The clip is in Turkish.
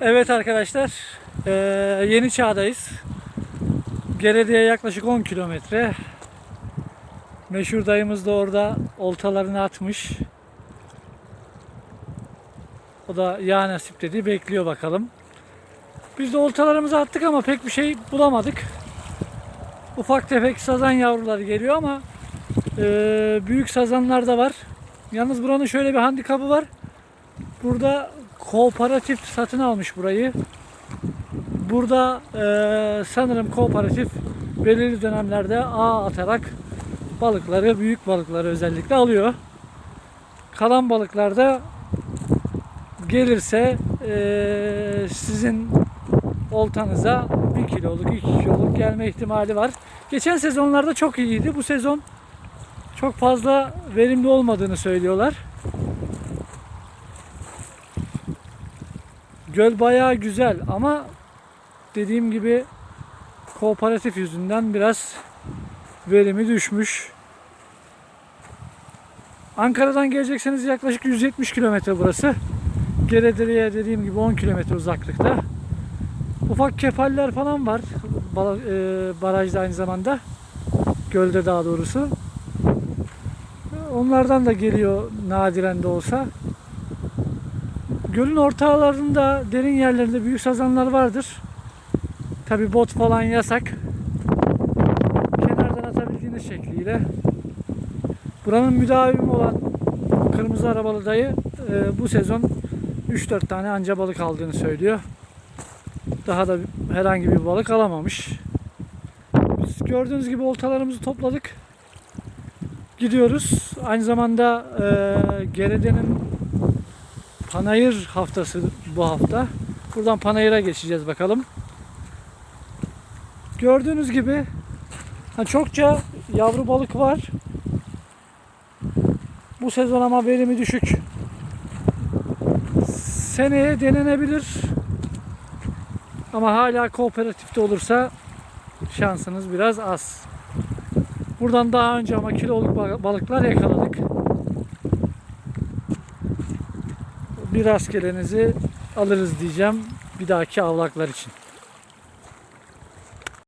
Evet arkadaşlar, eee, yeni çağdayız. Gerediye yaklaşık 10 kilometre. Meşhur dayımız da orada oltalarını atmış. O da ya nasip dedi, bekliyor bakalım. Biz de oltalarımızı attık ama pek bir şey bulamadık. Ufak tefek sazan yavruları geliyor ama eee, büyük sazanlar da var. Yalnız buranın şöyle bir handikapı var. Burada kooperatif satın almış burayı. Burada eee, sanırım kooperatif belirli dönemlerde ağ atarak balıkları, büyük balıkları özellikle alıyor. Kalan balıklar da gelirse eee, sizin oltanıza 1 kiloluk, 2 kiloluk gelme ihtimali var. Geçen sezonlarda çok iyiydi. Bu sezon çok fazla verimli olmadığını söylüyorlar. Göl bayağı güzel ama dediğim gibi kooperatif yüzünden biraz verimi düşmüş. Ankara'dan gelecekseniz yaklaşık 170 kilometre burası. Geredire'ye dediğim gibi 10 kilometre uzaklıkta. Ufak kefaller falan var. E, barajda aynı zamanda. Gölde daha doğrusu. Onlardan da geliyor nadiren de olsa. Gölün ortalarında derin yerlerinde büyük sazanlar vardır. Tabi bot falan yasak. Kenardan atabildiğiniz şekliyle. Buranın müdavimi olan kırmızı arabalı dayı e, bu sezon 3-4 tane anca balık aldığını söylüyor. Daha da herhangi bir balık alamamış. Biz gördüğünüz gibi oltalarımızı topladık. Gidiyoruz. Aynı zamanda e, Gerede'nin Panayır haftası bu hafta. Buradan Panayır'a geçeceğiz bakalım. Gördüğünüz gibi çokça yavru balık var. Bu sezon ama verimi düşük. Seneye denenebilir. Ama hala kooperatifte olursa şansınız biraz az. Buradan daha önce ama kiloluk ba- balıklar yakaladık. Bir rastgelenizi alırız diyeceğim bir dahaki avlaklar için.